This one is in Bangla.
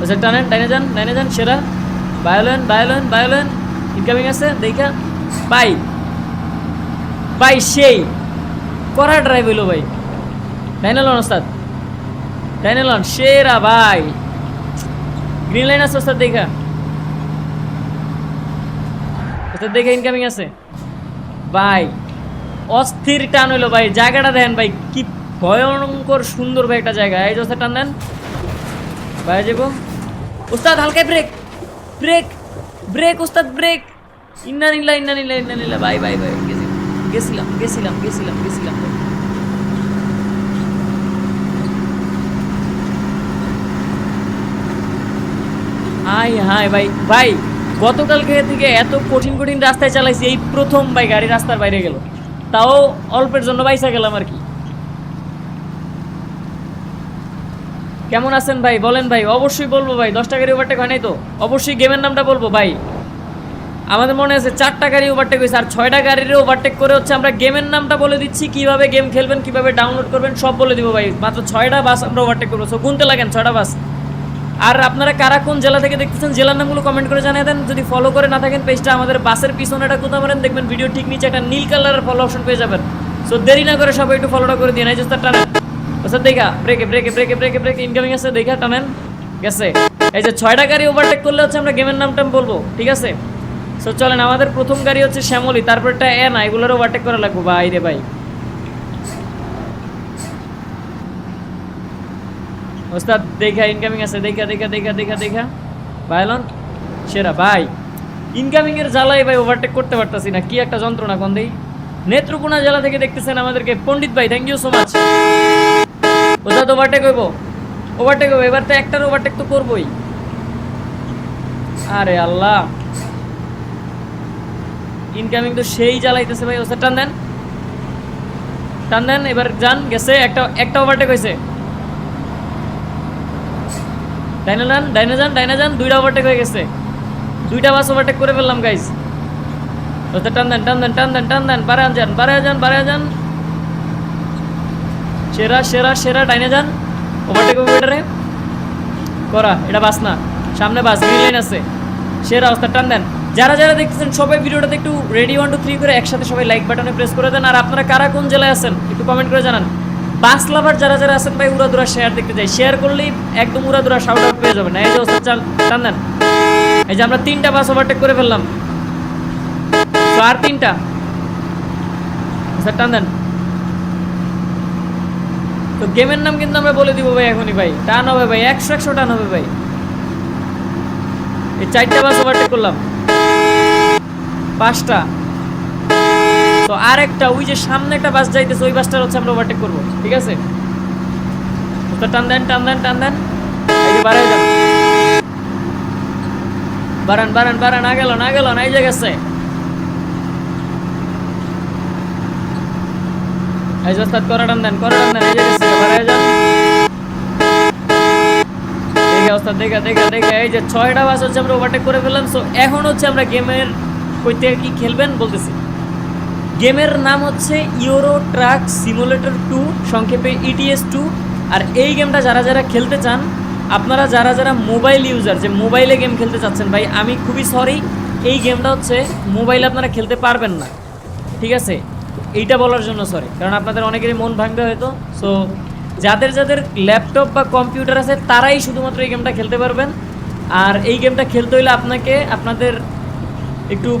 আচ্ছা টানেন ডাইনে যান ডাইনে যান, সেরা। বায়োলেন বায়োলেন বায়োলেন ইনকামিং আছে, দেখা। বাই বাই সেই করা ড্রাইভ হইল ভাই। ডাইনে লন ওস্তাদ। ডাইনে লন, সেরা ভাই। গ্রিন লাইন আছে ওস্তাদ, দেখা। ওস্তাদ, দেখা ইনকামিং আছে। ভাই অস্থির টান হইল ভাই, জায়গাটা দেখেন ভাই, কি ভয়ঙ্কর সুন্দর ভাই একটা জায়গা। এই যে ওস্তাদ, টান দেন। ভাই যাব উস্তাদ হালকা ব্রেক ব্রেক ব্রেক উস্তাদ ব্রেক ইন্না নিলা ইন্না নিলা ইন্না নিলা বাই বাই বাই গেছিলাম গেছিলাম গেছিলাম গেছিলাম ভাই। হাই হাই, ভাই ভাই, গতকালকে থেকে এত কঠিন কঠিন রাস্তায় চালাইছি, এই প্রথম ভাই গাড়ি রাস্তার বাইরে গেল। তাও অল্পের জন্য বাইসা গেলাম আর কি। কেমন আছেন ভাই? বলেন ভাই, অবশ্যই বলব ভাই, দশটা গাড়ি ওভারটেক হয় নাই তো। অবশ্যই গেমের নামটা বলব ভাই। আমাদের মনে আছে চারটা গাড়ি ওভারটেক হয়েছে, আর ছয়টা গাড়ির ওভারটেক করে হচ্ছে আমরা গেমের নামটা বলে দিচ্ছি, কীভাবে গেম খেলবেন, কীভাবে ডাউনলোড করবেন, সব বলে দিব ভাই। মাত্র ছয়টা বাস আমরা ওভারটেক করব। সো গুনতে লাগেন, ছয়টা বাস আর আপনারা কারা কোন জেলা থেকে দেখতেছেন, জেলার নামগুলো কমেন্ট করে জানিয়ে দেন। যদি ফলো করে না থাকেন পেজটা আমাদের বাসের পিছনে এটা কোথাও মারেন, দেখবেন ভিডিও ঠিক নিচে একটা নীল কালারের ফলো অপশন পেয়ে যাবেন। সো দেরি না করে সবাই একটু ফলোটা করে দিন। এই যে স্যার টানেন স্যার দেখা ব্রেকে ব্রেকে ব্রেকে ব্রেকে ব্রেকে ইনকামিং আছে, দেখা টানেন গেছে। এই যে ছয়টা গাড়ি ওভারটেক করলে হচ্ছে আমরা গেমের নামটা বলব, ঠিক আছে? সো চলেন, আমাদের প্রথম গাড়ি হচ্ছে শ্যামলি, তারপরটা এ না এগুলোর ওভারটেক করা লাগবো, ভাই রে ভাই। ওস্তাদ, দেখা ইনকামিং আছে, দেখা দেখা দেখা দেখা দেখা। ভাইলন সেরা, ভাই। ইনকামিং এর জ্বালাই ভাই ওভারটেক করতে পারতাছি না, কি একটা যন্ত্রণা, কোন দেই। নেত্রকোনা জেলা থেকে দেখতেছেন আমাদেরকে, পণ্ডিত ভাই থ্যাংক ইউ সো মাচ ওস্তাদ ওভারটেক হইব। ওভারটেক হইব। এবার তো একটার ওভারটেক তো করবই। আরে আল্লাহ। ইনকামিং তো সেই জ্বালাইতেছে ভাই। ওস্তাদ টান দেন। টান দেন, এবার যান, গেছে। একটা একটা ওভারটেক হয়েছে ডাইনে যান ডাইনে যান ডাইনে যান। দুইটা ওভারটেক হয়ে গেছে। দুইটা বাস ওভারটেক করে ফেললাম গাইজ ওতে টান দেন টান দেন টান দেন টান দেন। বারে যান বারে যান বারে যান। সেরা সেরা সেরা, ডাইনে যান। ওভারটেক ওভারটেরে করা, এটা বাস না। সামনে বাস গ্রিন লাইন আছে। সেরা অবস্থা, টান দেন। যারা যারা দেখতেছেন সবাই ভিডিওটাতে একটু রেডি ওয়ান টু থ্রি করে একসাথে সবাই লাইক বাটনে প্রেস করে দেন। আর আপনারা কারা কোন জেলায় আছেন, একটু কমেন্ট করে জানান। বাস লাভার যারা যারা আছেন ভাই, উড়াদুরা শেয়ার দেখতে চাই শেয়ার করলেই একদম উড়াদুরা শাউট আউট পেয়ে যাবেন। এই যে অবস্থা টান দেন। এই যে আমরা তিনটা বাস ওভারটেক করে ফেললাম। তো আর তিনটা। স্যার টান দেন। তো গেমের নাম কিন্তু আমরা বলে দিব ভাই এখনই ভাই। টান হবে ভাই, একশো একশো টান হবে ভাই। এই চারটা বাস ওভারটেক করলাম। পাঁচটা। তো আর একটা ওই যে সামনে একটা বাস যাইতেছে, ওই বাসটার হচ্ছে আমরা ওভারটেক করব, ঠিক আছে? তো টান দেন টান দেন টান দেন। এই বাড়ান বাড়ান বাড়ান না গেল না গেল না, এই যে এই যে ওস্তাদ করে টান দেন করে টান দেন এই যে ছয়টা বাস হচ্ছে আমরা করে সো এখন হচ্ছে আমরা গেমের কি খেলবেন গেমের নাম হচ্ছে ইউরো ট্রাক সিমুলেটর টু সংক্ষেপে ইটিএস টু আর এই গেমটা যারা যারা খেলতে চান, আপনারা যারা যারা মোবাইল ইউজার যে মোবাইলে গেম খেলতে চাচ্ছেন, ভাই, আমি খুবই সরি এই গেমটা হচ্ছে মোবাইলে আপনারা খেলতে পারবেন না, ঠিক আছে? এইটা বলার জন্য সরি কারণ আপনাদের অনেকেরই মন ভাঙবে হয়তো। সো যাদের যাদের ল্যাপটপ বা কম্পিউটার আছে, তারাই শুধুমাত্র এই গেমটা খেলতে পারবেন। আর এই গেমটা খেলতে হলে আপনাকে আপনাদের একটু